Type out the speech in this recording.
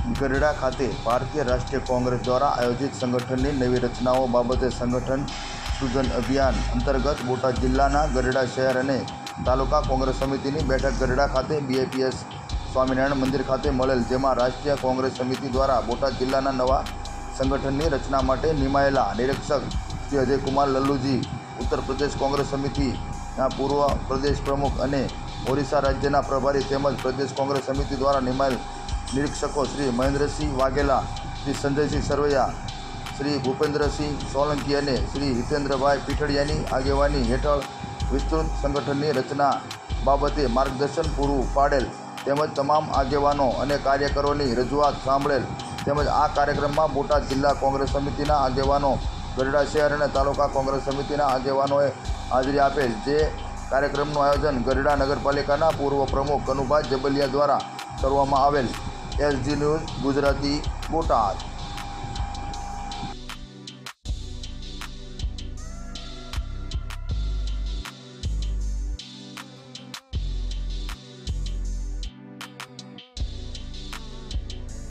ગરડા ખાતે ભારતીય રાષ્ટ્રીય કોંગ્રેસ દ્વારા આયોજિત સંગઠનની નવી રચનાઓ બાબતે સંગઠન સૂચન અભિયાન અંતર્ગત બોટાદ જિલ્લાના ગઢડા શહેર અને તાલુકા કોંગ્રેસ સમિતિની બેઠક ગઢડા ખાતે બીએપીએસ સ્વામિનારાયણ મંદિર ખાતે મળેલ, જેમાં રાષ્ટ્રીય કોંગ્રેસ સમિતિ દ્વારા બોટાદ જિલ્લાના નવા સંગઠનની રચના માટે નિમાયેલા નિરીક્ષક શ્રી અજયકુમાર લલ્લુજી, ઉત્તર પ્રદેશ કોંગ્રેસ સમિતિના પૂર્વ પ્રદેશ પ્રમુખ અને ઓરિસ્સા રાજ્યના પ્રભારી તેમજ પ્રદેશ કોંગ્રેસ સમિતિ દ્વારા નિમાયેલ નિરીક્ષકો શ્રી મહેન્દ્રસિંહ વાઘેલા, શ્રી સંજયસિંહ સરવૈયા, શ્રી ભૂપેન્દ્રસિંહ સોલંકી અને શ્રી હિતેન્દ્રભાઈ પીઠડિયાની આગેવાની હેઠળ વિસ્તૃત સંગઠનની રચના બાબતે માર્ગદર્શન પૂરું પાડેલ તેમજ તમામ આગેવાનો અને કાર્યકરોની રજૂઆત સાંભળેલ તેમજ આ કાર્યક્રમમાં બોટાદ જિલ્લા કોંગ્રેસ સમિતિના આગેવાનો, ગઢડા શહેર અને તાલુકા કોંગ્રેસ સમિતિના આગેવાનોએ હાજરી આપેલ જે કાર્યક્રમનું આયોજન ગઢડા નગરપાલિકાના પૂર્વ પ્રમુખ કનુભાઈ જબલિયા દ્વારા કરવામાં આવેલ એસજી ન્યૂઝ ગુજરાતી બોટાદ.